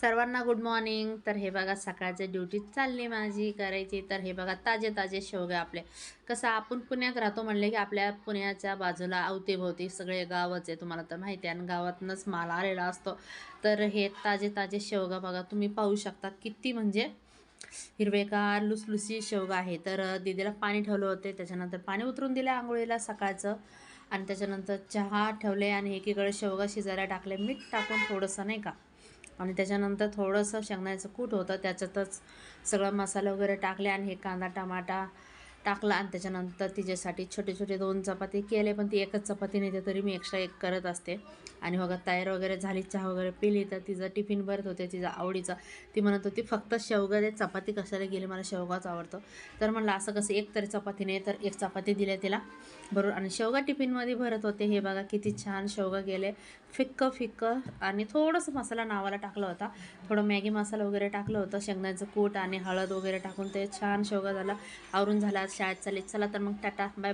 सर्वांना good morning तर हे बघा सकाळच्या ड्युटी चालली माझी करायची. तर हे बघा ताजे ताजे शेवगे आपले. कसं आपण पुण्यात राहतो म्हणले की आपल्या पुण्याच्या बाजूला अवतीभोवती सगळे गावच आहे. तुम्हाला तर माहिती आहे आणि गावातनंच माल आलेला असतो. तर हे ताजे ताजे शेवगा बघा तुम्ही पाहू शकता किती म्हणजे हिरवेगार लुसलुसी शेवगा आहे. तर दिदीला पाणी ठेवलं होते. त्याच्यानंतर पाणी उतरून दिलं आंघोळीला सकाळचं. आणि त्याच्यानंतर चहा ठेवले आणि एकीकडे शेवगा शिजायला टाकले. मीठ टाकून थोडंसं नाही का? आणि त्याच्यानंतर थोडंसं शेंगदाण्याचं कूट होतं त्याच्यातच सगळं मसाला वगैरे टाकले आणि हे कांदा टमाटा टाकला आणि त्याच्यानंतर तिच्यासाठी छोटे छोटे दोन चपाती केले पण ती एकच चपाती नेते तरी मी एक्स्ट्रा एक करत असते. आणि बघा तयार वगैरे झाली चहा वगैरे पिली तर तिचं टिफिन भरत होते तिचा आवडीचा. ती म्हणत होती फक्त शेवगा दे चपाती कशाला गेली? मला शेवगाच आवडतो. तर म्हणलं असं कसं एक तरी चपाती नाही तर एक चपाती दिल्या तिला. बरोबर आणि शेवगा टिफिनमध्ये भरत होते हे बघा किती छान शेवगा गेले. फिक्क फिक्क आणि थोडंसं मसाला नावाला टाकला होता. थोडं मॅगी मसाला वगैरे टाकलं होतं शेंगण्याचं कूट आणि हळद वगैरे टाकून ते छान शेवगा झाला. आवरून झाला शाळेत चालेल. चला तर मग टाटा. Bye bye